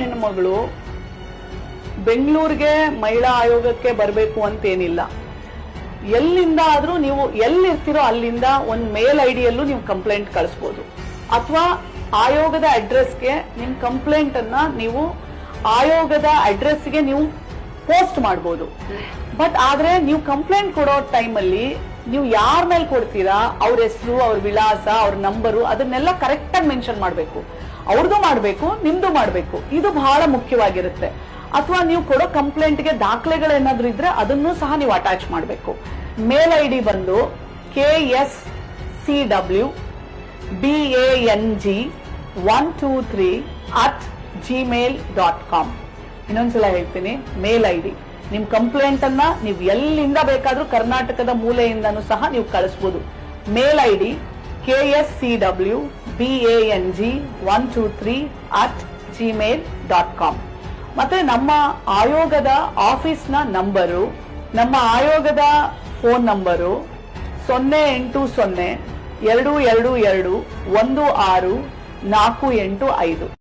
ಹೆಣ್ಮಗಳು ಬೆಂಗಳೂರಿಗೆ ಮಹಿಳಾ ಆಯೋಗಕ್ಕೆ ಬರಬೇಕು ಅಂತೇನಿಲ್ಲ. ಎಲ್ಲಿಂದ ಆದ್ರೂ ನೀವು ಎಲ್ಲಿರ್ತೀರೋ ಅಲ್ಲಿಂದ ಒಂದು ಮೇಲ್ ಐಡಿಯಲ್ಲೂ ನೀವು ಕಂಪ್ಲೇಂಟ್ ಕಳಿಸ್ಬೋದು. ಅಥವಾ ಆಯೋಗದ ಅಡ್ರೆಸ್ಗೆ ನಿಮ್ಮ ಕಂಪ್ಲೇಂಟ್ ಅನ್ನ ನೀವು ಆಯೋಗದ ಅಡ್ರೆಸ್ಗೆ ನೀವು ಪೋಸ್ಟ್ ಮಾಡ್ಬೋದು. ಬಟ್ ಆದ್ರೆ ನೀವು ಕಂಪ್ಲೇಂಟ್ ಕೊಡೋ ಟೈಮಲ್ಲಿ ನೀವು ಯಾರ ಮೇಲೆ ಕೊಡ್ತೀರಾ, ಅವ್ರ ಹೆಸರು, ಅವ್ರ ವಿಳಾಸ, ಅವ್ರ ನಂಬರು ಅದನ್ನೆಲ್ಲ ಕರೆಕ್ಟ್ ಆಗಿ ಮೆನ್ಷನ್ ಮಾಡಬೇಕು. ಅವ್ರದ್ದು ಮಾಡಬೇಕು, ನಿಮ್ದು ಮಾಡಬೇಕು. ಇದು ಬಹಳ ಮುಖ್ಯವಾಗಿರುತ್ತೆ. ಅಥವಾ ನೀವು ಕೊಡೋ ಕಂಪ್ಲೇಂಟ್ಗೆ ದಾಖಲೆಗಳೇನಾದ್ರೂ ಇದ್ರೆ ಅದನ್ನು ಸಹ ನೀವು ಅಟ್ಯಾಚ್ ಮಾಡಬೇಕು. ಮೇಲ್ ಐ ಡಿ ಬಂದು K S C W B N G one two three at Gmail dot com ಇನ್ನೊಂದ್ಸಲ ಹೇಳ್ತೀನಿ, ಮೇಲ್ ಐ ಡಿ. ನಿಮ್ ಕಂಪ್ಲೇಂಟ್ ಅನ್ನ ನೀವು ಎಲ್ಲಿಂದ ಬೇಕಾದ್ರೂ ಕರ್ನಾಟಕದ ಮೂಲೆಯಿಂದನೂ ಸಹ ನೀವು ಕಳಿಸಬಹುದು mail I D K S C W B N G one two three at Gmail dot com. ಮತ್ತೆ ನಮ್ಮ ಆಯೋಗದ ಆಫೀಸ್ನ ನಂಬರು, ನಮ್ಮ ಆಯೋಗದ ಫೋನ್ ನಂಬರು ಸೊನ್ನೆ ಎಂಟು ಸೊನ್ನೆ ಎರಡು ಎರಡು ಎರಡು ಒಂದು ಆರು ನಾಲ್ಕು ಎಂಟು ಐದು.